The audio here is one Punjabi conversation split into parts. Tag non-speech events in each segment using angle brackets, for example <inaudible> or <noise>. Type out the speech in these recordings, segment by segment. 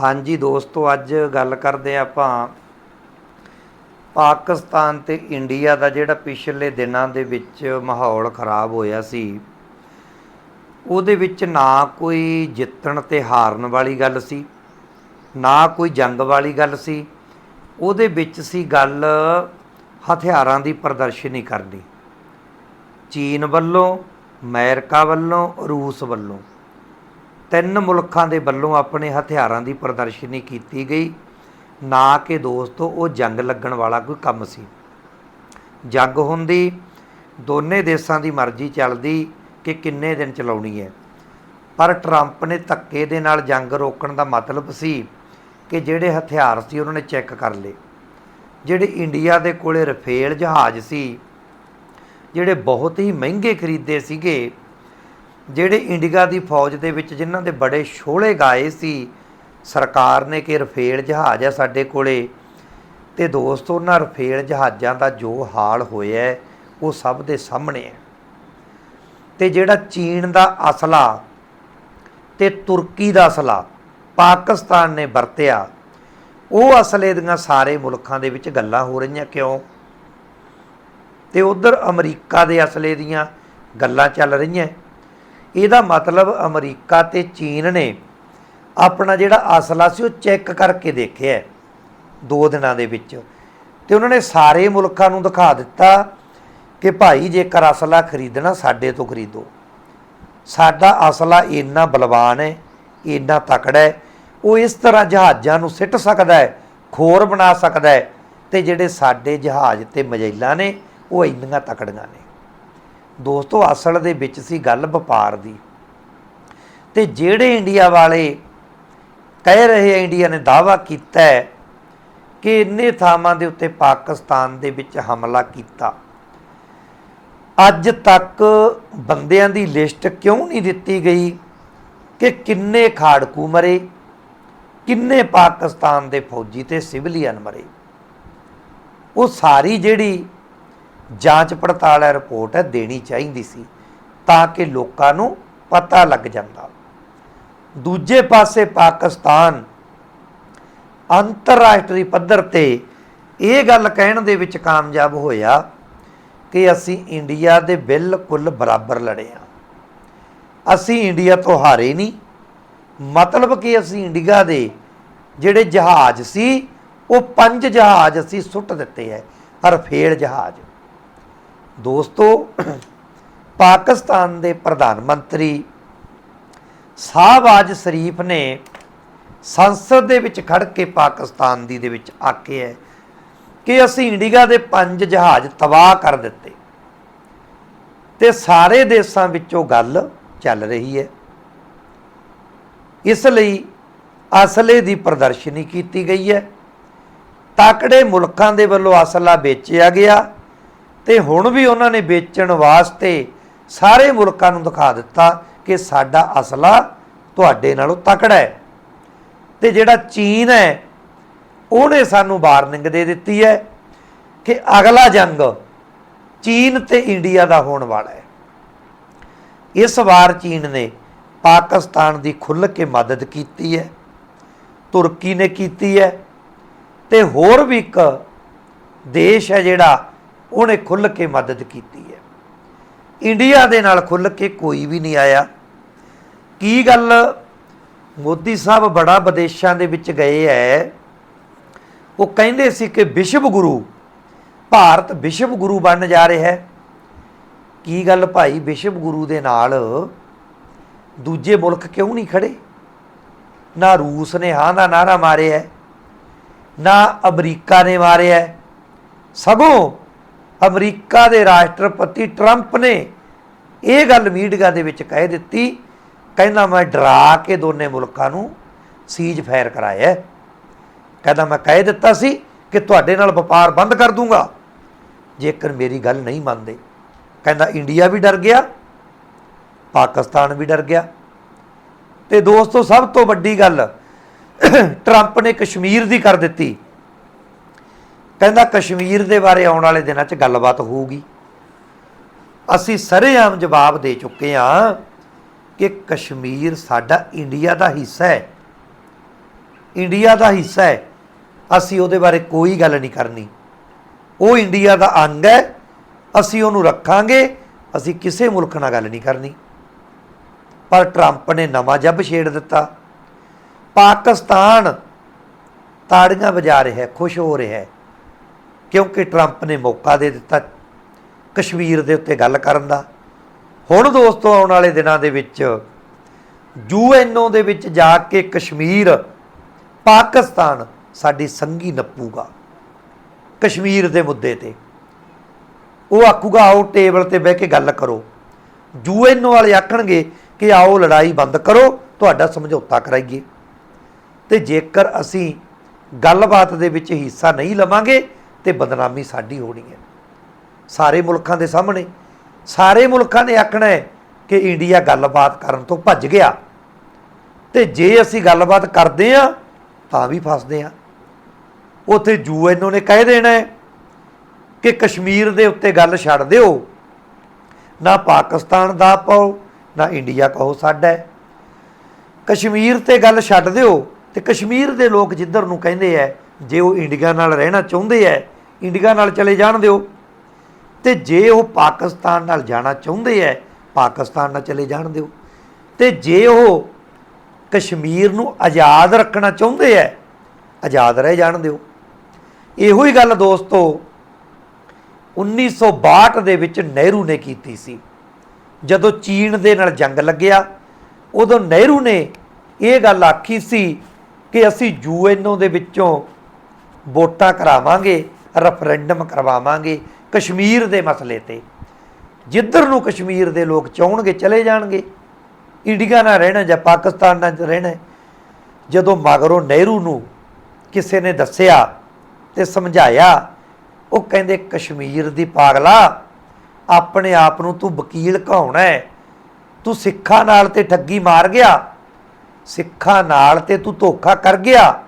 ਹਾਂਜੀ ਦੋਸਤੋ, ਅੱਜ ਗੱਲ ਕਰਦੇ ਹਾਂ ਆਪਾਂ ਪਾਕਿਸਤਾਨ ਤੇ ਇੰਡੀਆ ਦਾ ਜਿਹੜਾ ਪਿਛਲੇ ਦਿਨਾਂ ਦੇ ਵਿੱਚ ਮਾਹੌਲ ਖਰਾਬ ਹੋਇਆ ਸੀ, ਉਹਦੇ ਵਿੱਚ ਨਾ ਕੋਈ ਜਿੱਤਣ ਤੇ ਹਾਰਨ ਵਾਲੀ ਗੱਲ ਸੀ, ਨਾ ਕੋਈ ਜੰਗ ਵਾਲੀ ਗੱਲ ਸੀ, ਉਹਦੇ ਵਿੱਚ ਸੀ ਗੱਲ ਹਥਿਆਰਾਂ ਦੀ ਪ੍ਰਦਰਸ਼ਨੀ ਕਰਨੀ। ਚੀਨ ਵੱਲੋਂ, ਅਮਰੀਕਾ ਵੱਲੋਂ, ਰੂਸ ਵੱਲੋਂ। ਤਿੰਨ ਮੁਲਕਾਂ ਦੇ ਵੱਲੋਂ ਆਪਣੇ ਹਥਿਆਰਾਂ ਦੀ ਪ੍ਰਦਰਸ਼ਨੀ ਕੀਤੀ ਗਈ। ਨਾ ਕਿ ਦੋਸਤੋ, ਉਹ ਜੰਗ ਲੱਗਣ ਵਾਲਾ ਕੋਈ ਕੰਮ ਸੀ। ਜੰਗ ਹੁੰਦੀ, ਦੋਨੇ ਦੇਸ਼ਾਂ ਦੀ ਮਰਜ਼ੀ ਚੱਲਦੀ ਕਿ ਕਿੰਨੇ ਦਿਨ ਚਲਾਉਣੀ ਹੈ। ਪਰ ਟਰੰਪ ਨੇ ਧੱਕੇ ਦੇ ਨਾਲ ਜੰਗ ਰੋਕਣ ਦਾ ਮਤਲਬ ਸੀ ਕਿ ਜਿਹੜੇ ਹਥਿਆਰ ਸੀ ਉਹਨਾਂ ਨੇ ਚੈੱਕ ਕਰ ਲਏ। ਜਿਹੜੇ ਇੰਡੀਆ ਦੇ ਕੋਲੇ ਰਫੇਲ ਜਹਾਜ਼ ਸੀ, ਜਿਹੜੇ ਬਹੁਤ ਹੀ ਮਹਿੰਗੇ ਖਰੀਦੇ ਸੀਗੇ ਜਿਹੜੇ ਇੰਡੀਆ ਦੀ ਫੌਜ ਦੇ ਵਿੱਚ ਜਿਨ੍ਹਾਂ ਦੇ ਬੜੇ ਸ਼ੋਲੇ ਗਾਏ ਸੀ, ਸਰਕਾਰ ਨੇ ਕਿ ਰਫੇਲ ਜਹਾਜ਼ ਹੈ ਸਾਡੇ ਕੋਲੇ। ਤੇ ਦੋਸਤੋ, ਉਹਨਾਂ ਰਫੇਲ ਜਹਾਜ਼ਾਂ ਦਾ ਜੋ ਹਾਲ ਹੋਇਆ, ਉਹ ਸਭ ਦੇ ਸਾਹਮਣੇ ਹੈ ਤੇ ਜਿਹੜਾ ਚੀਨ ਦਾ ਅਸਲਾ ਤੇ ਤੁਰਕੀ ਦਾ ਅਸਲਾ, ਪਾਕਿਸਤਾਨ ਨੇ ਵਰਤਿਆ, ਉਹ ਅਸਲੇ ਦੀਆਂ ਸਾਰੇ ਮੁਲਕਾਂ ਦੇ ਵਿੱਚ ਗੱਲਾਂ ਹੋ ਰਹੀਆਂ ਕਿਉਂ? ਤੇ ਉਧਰ ਅਮਰੀਕਾ ਦੇ ਅਸਲੇ ਦੀਆਂ ਗੱਲਾਂ ਚੱਲ ਰਹੀਆਂ। ਇਹਦਾ ਮਤਲਬ ਅਮਰੀਕਾ ਤੇ ਚੀਨ ਨੇ ਆਪਣਾ ਜਿਹੜਾ ਅਸਲਾ ਸੀ ਉਹ ਚੈੱਕ ਕਰਕੇ ਦੇਖਿਆ ਦੋ ਦਿਨਾਂ ਦੇ ਵਿੱਚ। ਤੇ ਉਹਨਾਂ ਨੇ ਸਾਰੇ ਮੁਲਕਾਂ ਨੂੰ ਦਿਖਾ ਦਿੱਤਾ ਕਿ ਭਾਈ ਜੇਕਰ ਅਸਲਾ ਖਰੀਦਣਾ ਸਾਡੇ ਤੋਂ ਖਰੀਦੋ। ਸਾਡਾ ਅਸਲਾ ਇੰਨਾ ਬਲਵਾਨ ਹੈ, ਇੰਨਾ ਤਕੜਾ ਹੈ, ਉਹ ਇਸ ਤਰ੍ਹਾਂ ਜਹਾਜ਼ਾਂ ਨੂੰ ਸਿੱਟ ਸਕਦਾ ਹੈ, ਖੋਰ ਬਣਾ ਸਕਦਾ ਹੈ ਤੇ ਜਿਹੜੇ ਸਾਡੇ ਜਹਾਜ਼ ਤੇ ਮਜੈਲਾਂ ਨੇ ਉਹ ਇੰਨੀਆਂ ਤਕੜੀਆਂ ਨੇ। ਦੋਸਤੋ, ਅਸਲ ਦੇ ਵਿੱਚ ਸੀ ਗੱਲ ਵਪਾਰ ਦੀ। ਤੇ ਜਿਹੜੇ ਇੰਡੀਆ ਵਾਲੇ ਕਹਿ ਰਹੇ ਆ, ਇੰਡੀਆ ਨੇ ਦਾਵਾ ਕੀਤਾ ਹੈ ਕਿ ਇੰਨੇ ਥਾਵਾਂ ਦੇ ਉੱਤੇ ਪਾਕਿਸਤਾਨ ਦੇ ਵਿੱਚ ਹਮਲਾ ਕੀਤਾ। ਅੱਜ ਤੱਕ ਬੰਦਿਆਂ ਦੀ ਲਿਸਟ ਕਿਉਂ ਨਹੀਂ ਦਿੱਤੀ ਗਈ ਕਿ ਕਿੰਨੇ ਖਾੜਕੂ ਮਰੇ, ਕਿੰਨੇ ਪਾਕਿਸਤਾਨ ਦੇ ਫੌਜੀ ਤੇ ਸਿਵਲੀਅਨ ਮਰੇ? ਉਹ ਸਾਰੀ ਜਿਹੜੀ ਜਾਂਚ ਪੜਤਾਲ ਹੈ, ਰਿਪੋਰਟ ਹੈ, ਦੇਣੀ ਚਾਹੀਦੀ ਸੀ ਤਾਂ ਕਿ ਲੋਕਾਂ ਨੂੰ ਪਤਾ ਲੱਗ ਜਾਂਦਾ। ਦੂਜੇ ਪਾਸੇ ਪਾਕਿਸਤਾਨ ਅੰਤਰਰਾਸ਼ਟਰੀ ਪੱਧਰ ਤੇ ਇਹ ਗੱਲ ਕਹਿਣ ਦੇ ਵਿੱਚ ਕਾਮਯਾਬ ਹੋਇਆ ਕਿ ਅਸੀਂ ਇੰਡੀਆ ਦੇ ਬਿਲਕੁਲ ਬਰਾਬਰ ਲੜੇ ਆ ਅਸੀਂ ਇੰਡੀਆ ਤੋਂ ਹਾਰੇ ਨਹੀਂ। ਮਤਲਬ ਕਿ ਅਸੀਂ ਇੰਡੀਆ ਦੇ ਜਿਹੜੇ ਜਹਾਜ਼ ਸੀ, ਉਹ ਪੰਜ ਜਹਾਜ਼ ਅਸੀਂ ਸੁੱਟ ਦਿੱਤੇ ਐ ਹਰਫੇਲ ਜਹਾਜ਼। ਦੋਸਤੋ, ਪਾਕਿਸਤਾਨ ਦੇ ਪ੍ਰਧਾਨ ਮੰਤਰੀ ਸ਼ਾਹਬਾਜ਼ ਸ਼ਰੀਫ ਨੇ ਸੰਸਦ ਦੇ ਵਿੱਚ ਖੜ ਕੇ ਪਾਕਿਸਤਾਨ ਦੀ ਦੇ ਵਿੱਚ ਆਕੇ ਹੈ ਕਿ ਅਸੀਂ ਇੰਡੀਆ ਦੇ ਪੰਜ ਜਹਾਜ਼ ਤਬਾਹ ਕਰ ਦਿੱਤੇ। ਤੇ ਸਾਰੇ ਦੇਸ਼ਾਂ ਵਿੱਚੋਂ ਗੱਲ ਚੱਲ ਰਹੀ ਹੈ। ਇਸ ਲਈ ਅਸਲੇ ਦੀ ਪ੍ਰਦਰਸ਼ਨੀ ਕੀਤੀ ਗਈ ਹੈ। ਤਾਕੜੇ ਮੁਲਕਾਂ ਦੇ ਵੱਲੋਂ ਅਸਲਾ ਵੇਚਿਆ ਗਿਆ। ਤੇ ਹੁਣ ਵੀ ਉਹਨਾਂ ਨੇ ਵੇਚਣ ਵਾਸਤੇ ਸਾਰੇ ਮੁਲਕਾਂ ਨੂੰ ਦਿਖਾ ਦਿੱਤਾ ਕਿ ਸਾਡਾ ਅਸਲਾ ਤੁਹਾਡੇ ਨਾਲੋਂ ਤਕੜਾ ਹੈ। ਤੇ ਜਿਹੜਾ ਚੀਨ ਹੈ, ਉਹਨੇ ਸਾਨੂੰ ਵਾਰਨਿੰਗ ਦੇ ਦਿੱਤੀ ਹੈ ਕਿ ਅਗਲਾ ਜੰਗ ਚੀਨ ਤੇ ਇੰਡੀਆ ਦਾ ਹੋਣ ਵਾਲਾ ਹੈ। ਇਸ ਵਾਰ ਚੀਨ ਨੇ ਪਾਕਿਸਤਾਨ ਦੀ ਖੁੱਲ੍ਹ ਕੇ ਮਦਦ ਕੀਤੀ ਹੈ, ਤੁਰਕੀ ਨੇ ਕੀਤੀ ਹੈ ਤੇ ਹੋਰ ਵੀ ਇੱਕ ਦੇਸ਼ ਹੈ ਜਿਹੜਾ ਉਹਨੇ ਖੁੱਲ੍ਹ ਕੇ ਮਦਦ ਕੀਤੀ ਹੈ। ਇੰਡੀਆ ਦੇ ਨਾਲ ਖੁੱਲ੍ਹ ਕੇ ਕੋਈ ਵੀ ਨਹੀਂ ਆਇਆ। ਕੀ ਗੱਲ ਮੋਦੀ ਸਾਹਿਬ ਬੜਾ ਵਿਦੇਸ਼ਾਂ ਦੇ ਵਿੱਚ ਗਏ ਹੈ ਉਹ ਕਹਿੰਦੇ ਸੀ ਕਿ ਵਿਸ਼ਵ ਗੁਰੂ, ਭਾਰਤ ਵਿਸ਼ਵ ਗੁਰੂ ਬਣ ਜਾ ਰਿਹਾ ਹੈ। ਕੀ ਗੱਲ ਭਾਈ ਵਿਸ਼ਵ ਗੁਰੂ ਦੇ ਨਾਲ ਦੂਜੇ ਮੁਲਕ ਕਿਉਂ ਨਹੀਂ ਖੜੇ? ਨਾ ਰੂਸ ਨੇ ਹਾਂ ਦਾ ਨਾਰਾ ਮਾਰਿਆ। ਨਾ ਅਮਰੀਕਾ ਨੇ ਮਾਰਿਆ। ਸਗੋਂ ਅਮਰੀਕਾ ਦੇ ਰਾਸ਼ਟਰਪਤੀ ਟਰੰਪ ਨੇ ਇਹ ਗੱਲ ਮੀਡੀਆ ਦੇ ਵਿੱਚ ਕਹਿ ਦਿੱਤੀ, ਕਹਿੰਦਾ ਮੈਂ ਡਰਾ ਕੇ ਦੋਨੇ ਮੁਲਕਾਂ ਨੂੰ ਸੀਜ਼ ਫਾਇਰ ਕਰਾਇਆ ਕਹਿੰਦਾ ਮੈਂ ਕਹਿ ਦਿੱਤਾ ਸੀ ਕਿ ਤੁਹਾਡੇ ਨਾਲ ਵਪਾਰ ਬੰਦ ਕਰ ਦੂੰਗਾ। ਜੇਕਰ ਮੇਰੀ ਗੱਲ ਨਹੀਂ ਮੰਨਦੇ, ਕਹਿੰਦਾ ਇੰਡੀਆ ਵੀ ਡਰ ਗਿਆ, ਪਾਕਿਸਤਾਨ ਵੀ ਡਰ ਗਿਆ। ਤੇ ਦੋਸਤੋ, ਸਭ ਤੋਂ ਵੱਡੀ ਗੱਲ <coughs> ਟਰੰਪ ਨੇ ਕਸ਼ਮੀਰ ਦੀ ਕਰ ਦਿੱਤੀ। ਕਹਿੰਦਾ ਕਸ਼ਮੀਰ ਦੇ ਬਾਰੇ ਆਉਣ ਵਾਲੇ ਦਿਨਾਂ 'ਚ ਗੱਲਬਾਤ ਹੋਊਗੀ। ਅਸੀਂ ਸਰੇਆਮ ਜਵਾਬ ਦੇ ਚੁੱਕੇ ਹਾਂ ਕਿ ਕਸ਼ਮੀਰ ਸਾਡਾ ਇੰਡੀਆ ਦਾ ਹਿੱਸਾ ਹੈ। ਇੰਡੀਆ ਦਾ ਹਿੱਸਾ ਹੈ। ਅਸੀਂ ਉਹਦੇ ਬਾਰੇ ਕੋਈ ਗੱਲ ਨਹੀਂ ਕਰਨੀ। ਉਹ ਇੰਡੀਆ ਦਾ ਅੰਗ ਹੈ। ਅਸੀਂ ਉਹਨੂੰ ਰੱਖਾਂਗੇ। ਅਸੀਂ ਕਿਸੇ ਮੁਲਕ ਨਾਲ ਗੱਲ ਨਹੀਂ ਕਰਨੀ। ਪਰ ਟਰੰਪ ਨੇ ਨਵਾਂ ਜੱਬ ਛੇੜ ਦਿੱਤਾ। ਪਾਕਿਸਤਾਨ ਤਾੜੀਆਂ ਵਜਾ ਰਿਹਾ ਖੁਸ਼ ਹੋ ਰਿਹਾ ਹੈ। ਕਿਉਂਕਿ ਟਰੰਪ ਨੇ ਮੌਕਾ ਦੇ ਦਿੱਤਾ ਕਸ਼ਮੀਰ ਦੇ ਉੱਤੇ ਗੱਲ ਕਰਨ ਦਾ। ਹੁਣ ਦੋਸਤੋ, ਆਉਣ ਵਾਲੇ ਦਿਨਾਂ ਦੇ ਵਿੱਚ ਯੂਐਨਓ ਦੇ ਵਿੱਚ ਜਾ ਕੇ ਕਸ਼ਮੀਰ, ਪਾਕਿਸਤਾਨ ਸਾਡੀ ਸੰਗੀ ਨੱਪੂਗਾ ਕਸ਼ਮੀਰ ਦੇ ਮੁੱਦੇ ਤੇ। ਉਹ ਆਖੂਗਾ, ਆਓ ਟੇਬਲ ਤੇ ਬਹਿ ਕੇ ਗੱਲ ਕਰੋ। ਯੂਐਨਓ ਵਾਲੇ ਆਖਣਗੇ ਕਿ ਆਓ ਲੜਾਈ ਬੰਦ ਕਰੋ, ਤੁਹਾਡਾ ਸਮਝੌਤਾ ਕਰਾਈਏ। ਤੇ ਜੇਕਰ ਅਸੀਂ ਗੱਲਬਾਤ ਦੇ ਵਿੱਚ ਹਿੱਸਾ ਨਹੀਂ ਲਵਾਂਗੇ ਤੇ ਬਦਨਾਮੀ ਸਾਡੀ ਹੋਣੀ ਹੈ। ਸਾਰੇ ਮੁਲਕਾਂ ਦੇ ਸਾਹਮਣੇ, ਸਾਰੇ ਮੁਲਕਾਂ ਨੇ ਆਖਣਾ ਹੈ ਕਿ ਇੰਡੀਆ ਗੱਲਬਾਤ ਕਰਨ ਤੋਂ ਭੱਜ ਗਿਆ। ਤੇ ਜੇ ਅਸੀਂ ਗੱਲਬਾਤ ਕਰਦੇ ਆ ਤਾਂ ਵੀ ਫਸਦੇ ਆ ਉਥੇ ਯੂਐਨਓ ਨੇ ਕਹਿ ਦੇਣਾ ਹੈ ਕਿ ਕਸ਼ਮੀਰ ਦੇ ਉੱਤੇ ਗੱਲ ਛੱਡ ਦਿਓ। ਨਾ ਪਾਕਿਸਤਾਨ ਦਾ ਪਾਓ, ਨਾ ਇੰਡੀਆ ਕਹੋ ਸਾਡਾ ਕਸ਼ਮੀਰ ਤੇ ਗੱਲ ਛੱਡ ਦਿਓ ਤੇ ਕਸ਼ਮੀਰ ਦੇ ਲੋਕ ਜਿੱਧਰ ਨੂੰ ਕਹਿੰਦੇ ਐ ਜੇ ਉਹ ਇੰਡੀਆ ਨਾਲ ਰਹਿਣਾ ਚਾਹੁੰਦੇ ਐ, ਇੰਡੀਆ ਨਾਲ ਚਲੇ ਜਾਣ ਦਿਓ। ਤੇ ਜੇ ਉਹ ਪਾਕਿਸਤਾਨ ਨਾਲ ਜਾਣਾ ਚਾਹੁੰਦੇ ਐ, ਪਾਕਿਸਤਾਨ ਨਾਲ ਚਲੇ ਜਾਣ ਦਿਓ। ਤੇ ਜੇ ਉਹ ਕਸ਼ਮੀਰ ਨੂੰ ਆਜ਼ਾਦ ਰੱਖਣਾ ਚਾਹੁੰਦੇ ਐ, ਆਜ਼ਾਦ ਰਹਿ ਜਾਣ ਦਿਓ। ਇਹੋ ਹੀ ਗੱਲ ਦੋਸਤੋ 1962 ਦੇ ਵਿੱਚ ਨਹਿਰੂ ਨੇ ਕੀਤੀ ਸੀ। ਜਦੋਂ ਚੀਨ ਦੇ ਨਾਲ ਜੰਗ ਲੱਗਿਆ, ਉਦੋਂ ਨਹਿਰੂ ਨੇ ਇਹ ਗੱਲ ਆਖੀ ਸੀ ਕਿ ਅਸੀਂ ਯੂਐਨਓ ਦੇ ਵਿੱਚੋਂ ਵੋਟਾਂ ਕਰਾਵਾਂਗੇ ਰੈਫਰੈਂਡਮ ਕਰਵਾਵਾਂਗੇ, ਕਸ਼ਮੀਰ ਦੇ ਮਸਲੇ ਤੇ। ਜਿੱਧਰ ਨੂੰ ਕਸ਼ਮੀਰ ਦੇ ਲੋਕ ਚਾਹਣਗੇ, ਚਲੇ ਜਾਣਗੇ। ਇੰਡੀਆ ਨਾਲ ਰਹਿਣਾ ਜਾਂ ਪਾਕਿਸਤਾਨ ਨਾਲ ਰਹਿਣਾ, ਜਦੋਂ ਮਗਰੋਂ ਨਹਿਰੂ ਨੂੰ ਕਿਸੇ ਨੇ ਦੱਸਿਆ ਤੇ ਸਮਝਾਇਆ, ਉਹ ਕਹਿੰਦੇ, ਕਸ਼ਮੀਰ ਦੀ ਪਾਗਲਾ, ਆਪਣੇ ਆਪ ਨੂੰ ਤੂੰ ਵਕੀਲ ਕਹਾਉਣਾ ਹੈ। ਤੂੰ ਸਿੱਖਾਂ ਨਾਲ ਤੇ ਠੱਗੀ ਮਾਰ ਗਿਆ। ਸਿੱਖਾਂ ਨਾਲ ਤੇ ਤੂੰ ਧੋਖਾ ਕਰ ਗਿਆ।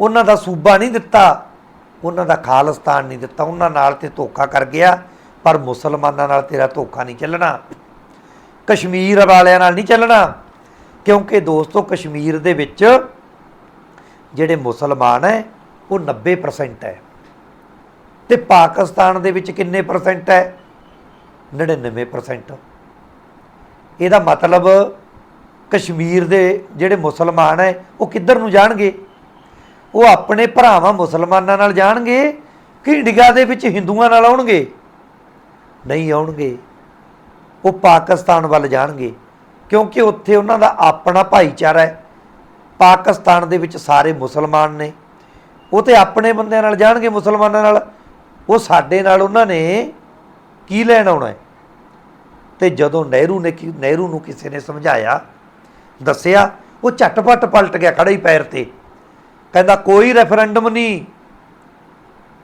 ਉਹਨਾਂ ਦਾ ਸੂਬਾ ਨਹੀਂ ਦਿੱਤਾ, ਉਹਨਾਂ ਦਾ ਖਾਲਿਸਤਾਨ ਨਹੀਂ ਦਿੱਤਾ, ਉਹਨਾਂ ਨਾਲ ਤੇ ਧੋਖਾ ਕਰ ਗਿਆ, ਪਰ ਮੁਸਲਮਾਨਾਂ ਨਾਲ ਤੇਰਾ ਧੋਖਾ ਨਹੀਂ ਚੱਲਣਾ। ਕਸ਼ਮੀਰ ਵਾਲਿਆਂ ਨਾਲ ਨਹੀਂ ਚੱਲਣਾ, ਕਿਉਂਕਿ ਦੋਸਤੋ ਕਸ਼ਮੀਰ ਦੇ ਵਿੱਚ ਜਿਹੜੇ ਮੁਸਲਮਾਨ ਹੈ, ਉਹ 90% ਹੈ। ਤੇ ਪਾਕਿਸਤਾਨ ਦੇ ਵਿੱਚ ਕਿੰਨੇ ਪਰਸੈਂਟ ਹੈ? 99% ਇਹਦਾ ਮਤਲਬ ਕਸ਼ਮੀਰ ਦੇ ਜਿਹੜੇ ਮੁਸਲਮਾਨ ਹੈ, ਉਹ ਕਿੱਧਰ ਨੂੰ ਜਾਣਗੇ? ਉਹ ਆਪਣੇ ਭਰਾਵਾਂ ਮੁਸਲਮਾਨਾਂ ਨਾਲ ਜਾਣਗੇ ਕਿ ਇੰਡੀਆ ਦੇ ਵਿੱਚ ਹਿੰਦੂਆਂ ਨਾਲ ਆਉਣਗੇ? ਨਹੀਂ ਆਉਣਗੇ। ਉਹ ਪਾਕਿਸਤਾਨ ਵੱਲ ਜਾਣਗੇ, ਕਿਉਂਕਿ ਉੱਥੇ ਉਹਨਾਂ ਦਾ ਆਪਣਾ ਭਾਈਚਾਰਾ ਹੈ। ਪਾਕਿਸਤਾਨ ਦੇ ਵਿੱਚ ਸਾਰੇ ਮੁਸਲਮਾਨ ਨੇ। ਉਹ ਤੇ ਆਪਣੇ ਬੰਦਿਆਂ ਨਾਲ ਜਾਣਗੇ ਮੁਸਲਮਾਨਾਂ ਨਾਲ। ਉਹ ਸਾਡੇ ਨਾਲ ਉਹਨਾਂ ਨੇ ਕੀ ਲੈਣ ਆਉਣਾ ਹੈ? ਤੇ ਜਦੋਂ ਨਹਿਰੂ ਨੇ ਕੀ ਨਹਿਰੂ ਨੂੰ ਕਿਸੇ ਨੇ ਸਮਝਾਇਆ, ਦੱਸਿਆ, ਉਹ ਝਟਪਟ ਪਲਟ ਗਿਆ ਖੜਾ ਹੀ ਪੈਰ ਤੇ। ਕਹਿੰਦਾ ਕੋਈ ਰੈਫਰੈਂਡਮ ਨਹੀਂ।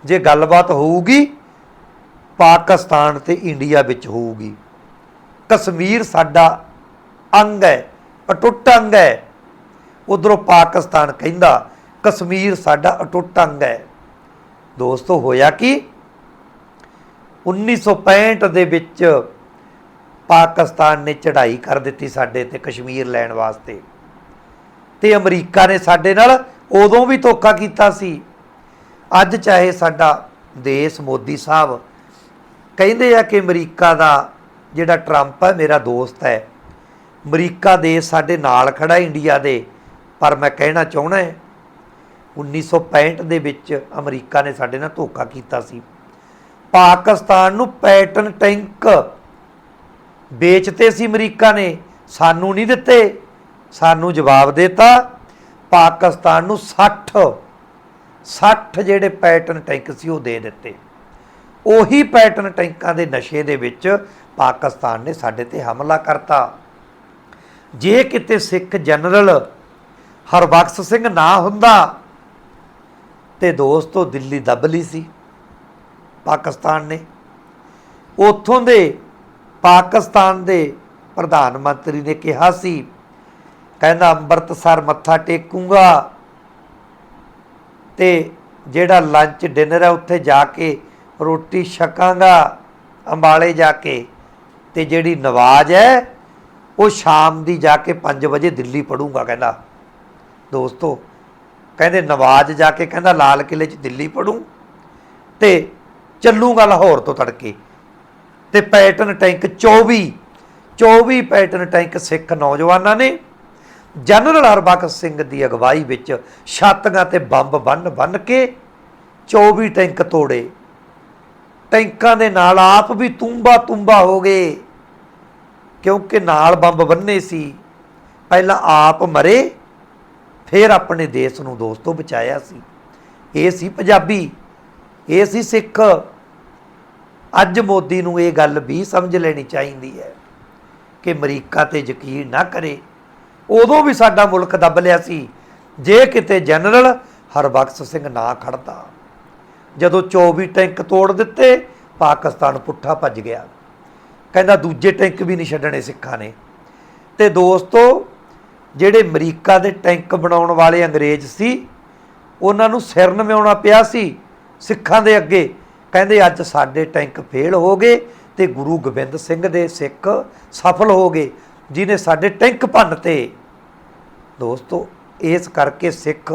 ਜੇ ਗੱਲਬਾਤ ਹੋਊਗੀ, ਪਾਕਿਸਤਾਨ ਤੇ ਇੰਡੀਆ ਵਿੱਚ ਹੋਊਗੀ। ਕਸ਼ਮੀਰ ਸਾਡਾ ਅੰਗ ਹੈ, ਅਟੁੱਟ ਅੰਗ ਹੈ। ਉਧਰੋਂ ਪਾਕਿਸਤਾਨ ਕਹਿੰਦਾ, ਕਸ਼ਮੀਰ ਸਾਡਾ ਅਟੁੱਟ ਅੰਗ ਹੈ। ਦੋਸਤੋ, ਹੋਇਆ ਕੀ? 1965 ਦੇ ਵਿੱਚ ਪਾਕਿਸਤਾਨ ਨੇ ਚੜ੍ਹਾਈ ਕਰ ਦਿੱਤੀ ਸਾਡੇ ਤੇ ਕਸ਼ਮੀਰ ਲੈਣ ਵਾਸਤੇ। ਤੇ ਅਮਰੀਕਾ ਨੇ ਸਾਡੇ ਨਾਲ ਉਦੋਂ ਵੀ ਧੋਖਾ ਕੀਤਾ ਸੀ। ਅੱਜ ਚਾਹੇ ਸਾਡਾ ਦੇਸ਼ ਮੋਦੀ ਸਾਹਿਬ, ਕਹਿੰਦੇ ਆ ਕਿ ਅਮਰੀਕਾ ਦਾ ਜਿਹੜਾ ਟਰੰਪ ਹੈ, ਮੇਰਾ ਦੋਸਤ ਹੈ, ਅਮਰੀਕਾ ਦੇਸ਼ ਸਾਡੇ ਨਾਲ ਖੜਾ ਇੰਡੀਆ ਦੇ। ਪਰ ਮੈਂ ਕਹਿਣਾ ਚਾਹਣਾ ਹੈ 1965 ਦੇ ਵਿੱਚ ਅਮਰੀਕਾ ਨੇ ਸਾਡੇ ਨਾਲ ਧੋਖਾ ਕੀਤਾ ਸੀ। ਪਾਕਿਸਤਾਨ ਨੂੰ ਪੈਟਨ ਟੈਂਕ ਵੇਚਤੇ ਸੀ ਅਮਰੀਕਾ ਨੇ, ਸਾਨੂੰ ਨਹੀਂ ਦਿੱਤੇ, ਸਾਨੂੰ ਜਵਾਬ ਦਿੱਤਾ। ਪਾਕਿਸਤਾਨ ਨੂੰ 60 60 ਜਿਹੜੇ ਪੈਟਰਨ ਟੈਂਕ ਸੀ ਉਹ ਦੇ ਦਿੱਤੇ। ਉਹੀ ਪੈਟਰਨ ਟੈਂਕਾਂ ਦੇ ਨਸ਼ੇ ਦੇ ਵਿੱਚ ਪਾਕਿਸਤਾਨ ਨੇ ਸਾਡੇ ਤੇ ਹਮਲਾ ਕਰਤਾ। ਜੇ ਕਿਤੇ ਸਿੱਖ ਜਨਰਲ ਹਰਬਖਸ਼ ਸਿੰਘ ਨਾ ਹੁੰਦਾ, ਤੇ ਦੋਸਤੋ ਦਿੱਲੀ ਦੱਬ ਲਈ ਸੀ ਪਾਕਿਸਤਾਨ ਨੇ। ਉਥੋਂ ਦੇ ਪਾਕਿਸਤਾਨ ਦੇ ਪ੍ਰਧਾਨ ਮੰਤਰੀ ਨੇ ਕਿਹਾ ਸੀ ਕਹਿੰਦਾ ਅੰਮ੍ਰਿਤਸਰ ਮੱਥਾ ਟੇਕੂਗਾ। ਤੇ ਜਿਹੜਾ ਲੰਚ ਡਿਨਰ ਹੈ, ਉੱਥੇ ਜਾ ਕੇ ਰੋਟੀ ਛਕਾਂਗਾ, ਅੰਬਾਲੇ ਜਾ ਕੇ। ਤੇ ਜਿਹੜੀ ਨਵਾਜ਼ ਹੈ, ਉਹ ਸ਼ਾਮ ਦੀ ਜਾ ਕੇ 5 ਵਜੇ ਦਿੱਲੀ ਪੜੂੰਗਾ, ਕਹਿੰਦਾ। ਦੋਸਤੋ, ਕਹਿੰਦੇ ਨਵਾਜ਼ ਜਾ ਕੇ ਕਹਿੰਦਾ ਲਾਲ ਕਿਲੇ 'ਚ ਦਿੱਲੀ ਪੜੂੰ ਤੇ ਚੱਲੂਗਾ ਲਾਹੌਰ ਤੋਂ ਤੜਕੇ। ਤੇ Patton tank 24 24 Patton tank Sikh ਨੌਜਵਾਨਾਂ ਨੇ ਜਨਰਲ ਹਰਬਖਸ਼ ਸਿੰਘ ਦੀ ਅਗਵਾਈ ਵਿੱਚ ਛਾਤੀਆਂ ਤੇ ਬੰਬ ਬੰਨ ਬੰਨ ਕੇ 24 ਟੈਂਕ ਤੋੜੇ। ਟੈਂਕਾਂ ਦੇ ਨਾਲ ਆਪ ਵੀ ਤੁੰਬਾ ਤੁੰਬਾ ਹੋ ਗਏ, ਕਿਉਂਕਿ ਨਾਲ ਬੰਬ ਬੰਨੇ ਸੀ। ਪਹਿਲਾਂ ਆਪ ਮਰੇ, ਫਿਰ ਆਪਣੇ ਦੇਸ਼ ਨੂੰ ਦੋਸਤੋ ਬਚਾਇਆ ਸੀ। ਇਹ ਸੀ ਪੰਜਾਬੀ, ਇਹ ਸੀ ਸਿੱਖ। ਅੱਜ ਮੋਦੀ ਨੂੰ ਇਹ ਗੱਲ ਵੀ ਸਮਝ ਲੈਣੀ ਚਾਹੀਦੀ ਹੈ ਕਿ ਅਮਰੀਕਾ ਤੇ ਯਕੀਨ ਨਾ ਕਰੇ ਉਦੋਂ ਵੀ ਸਾਡਾ ਮੁਲਕ ਦੱਬ ਲਿਆ ਸੀ। ਜੇ ਕਿਤੇ ਜਨਰਲ ਹਰਬਖਸ਼ ਸਿੰਘ ਨਾ ਖੜਦਾ ਜਦੋਂ 24 ਟੈਂਕ ਤੋੜ ਦਿੱਤੇ, ਪਾਕਿਸਤਾਨ ਪੁੱਠਾ ਭੱਜ ਗਿਆ। ਕਹਿੰਦਾ ਦੂਜੇ ਟੈਂਕ ਵੀ ਨਹੀਂ ਛੱਡਣੇ ਸਿੱਖਾਂ ਨੇ। ਤੇ ਦੋਸਤੋ, ਜਿਹੜੇ ਅਮਰੀਕਾ ਦੇ ਟੈਂਕ ਬਣਾਉਣ ਵਾਲੇ ਅੰਗਰੇਜ਼ ਸੀ, ਉਹਨਾਂ ਨੂੰ ਸਿਰ ਨਵਾਉਣਾ ਪਿਆ ਸੀ ਸਿੱਖਾਂ ਦੇ ਅੱਗੇ। ਕਹਿੰਦੇ ਅੱਜ ਸਾਡੇ ਟੈਂਕ ਫੇਲ ਹੋ ਗਏ ਤੇ ਗੁਰੂ ਗੋਬਿੰਦ ਸਿੰਘ ਦੇ ਸਿੱਖ ਸਫਲ ਹੋ ਗਏ। ਜਿਨੇ ਸਾਡੇ ਟੈਂਕ ਭੰਨਤੇ ਦੋਸਤੋ, ਇਸ ਕਰਕੇ ਸਿੱਖ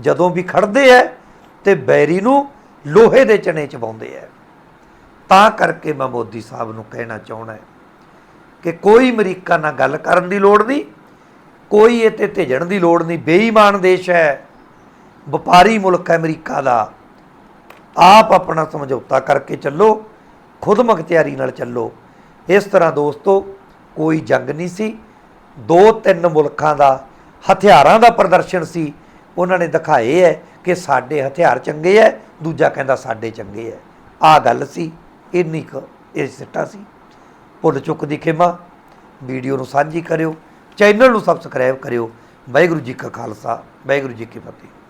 ਜਦੋਂ ਵੀ ਖੜਦੇ ਐ ਤੇ ਬੈਰੀ ਨੂੰ ਲੋਹੇ ਦੇ ਚਣੇ ਚ ਪਾਉਂਦੇ ਐ। ਤਾਂ ਕਰਕੇ ਮੈਂ ਮੋਦੀ ਸਾਹਿਬ ਨੂੰ ਕਹਿਣਾ ਚਾਹਣਾ ਕਿ ਕੋਈ ਅਮਰੀਕਾ ਨਾਲ ਗੱਲ ਕਰਨ ਦੀ ਲੋੜ ਨਹੀਂ, ਕੋਈ ਇਹ ਤੇ ਭੇਜਣ ਦੀ ਲੋੜ ਨਹੀਂ। ਬੇਈਮਾਨ ਦੇਸ਼ ਹੈ ਵਪਾਰੀ ਮੁਲਕ ਹੈ ਅਮਰੀਕਾ ਦਾ। ਆਪ ਆਪਣਾ ਸਮਝੌਤਾ ਕਰਕੇ ਚੱਲੋ, ਖੁਦ ਮੁਖਤਿਆਰੀ ਨਾਲ ਚੱਲੋ। ਇਸ ਤਰ੍ਹਾਂ ਦੋਸਤੋ ਕੋਈ ਜੰਗ ਨਹੀਂ ਸੀ। ਦੋ ਤਿੰਨ ਮੁਲਕਾਂ ਦਾ ਹਥਿਆਰਾਂ ਦਾ ਪ੍ਰਦਰਸ਼ਨ ਸੀ। ਉਹਨਾਂ ਨੇ ਦਿਖਾਏ ਹੈ ਕਿ ਸਾਡੇ ਹਥਿਆਰ ਚੰਗੇ ਹੈ, ਦੂਜਾ ਕਹਿੰਦਾ ਸਾਡੇ ਚੰਗੇ ਹੈ। ਆ ਗੱਲ ਸੀ, ਇੰਨੀ ਕੁ ਇਹ ਸਿੱਟਾ ਸੀ। ਭੁੱਲ ਚੁੱਕ ਦੀ ਖਿਮਾ, ਵੀਡੀਓ ਨੂੰ ਸਾਂਝੀ ਕਰਿਓ, ਚੈਨਲ ਨੂੰ ਸਬਸਕ੍ਰਾਈਬ ਕਰਿਓ। ਵਾਹਿਗੁਰੂ ਜੀ ਕਾ ਖਾਲਸਾ, ਵਾਹਿਗੁਰੂ ਜੀ ਕੀ ਫਤਿਹ।